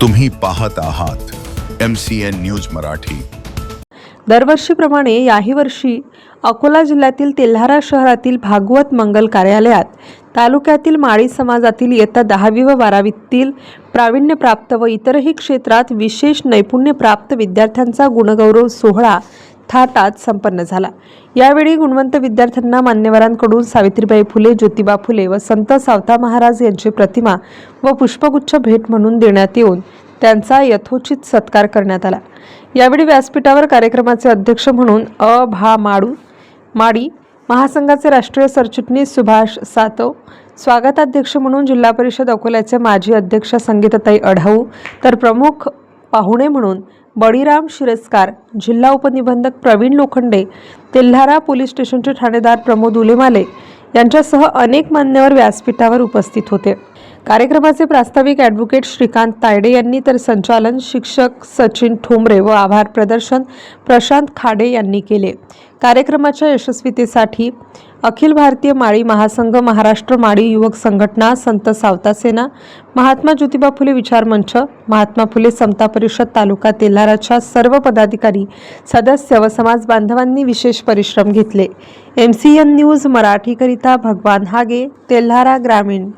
तुम्ही पाहत आहात M C N news Marathi. दरवर्षीप्रमाणे याही वर्षी अकोला जिल्ह्यातील तेल्हारा शहरातील भागवत मंगल कार्यालयात तालुक्यातील माळी समाजातील इयत्ता दहावी व बारावीतील प्रावीण्यप्राप्त व इतरही क्षेत्रात विशेष नैपुण्यप्राप्त विद्यार्थ्यांचा गुणगौरव सोहळा थाटात संपन्न झाला. यावेळी गुणवंत विद्यार्थ्यांना मान्यवरांकडून सावित्रीबाई फुले ज्योतिबा फुले व संत सावता महाराज यांची प्रतिमा व पुष्पगुच्छ भेट म्हणून देण्यात येऊन त्यांचा यथोचित सत्कार करण्यात आला. यावेळी व्यासपीठावर कार्यक्रमाचे अध्यक्ष म्हणून अ. भा. माडू माडी महासंघाचे राष्ट्रीय सरचिटणीस सुभाष सातव स्वागताध्यक्ष म्हणून जिल्हा परिषद अकोल्याचे माजी अध्यक्ष संगीताताई अढाऊ तर प्रमुख पाहुणे म्हणून बळीराम शिरस्कार जिल्हा उपनिबंधक प्रवीण लोखंडे तेल्हारा पोलीस स्टेशनचे ठाणेदार प्रमोद उलेमाले यांच्यासह अनेक मान्यवर व्यासपीठावर उपस्थित होते. कार्यक्रमाचे प्रास्ताविक ॲडव्होकेट श्रीकांत तायडे यांनी तर संचालन शिक्षक सचिन ठोंबरे व आभार प्रदर्शन प्रशांत खाडे यांनी केले. कार्यक्रमाच्या यशस्वीतेसाठी अखिल भारतीय माळी महासंघ महाराष्ट्र माळी युवक संघटना संत सावता सेना महात्मा ज्योतिबा फुले विचार मंच महात्मा फुले समता परिषद तालुका तेल्हाराच्या सर्व पदाधिकारी सदस्य व समाज बांधवांनी विशेष परिश्रम घेतले. एम सी एन न्यूज मराठीकरिता भगवान हागे तेल्हारा ग्रामीण.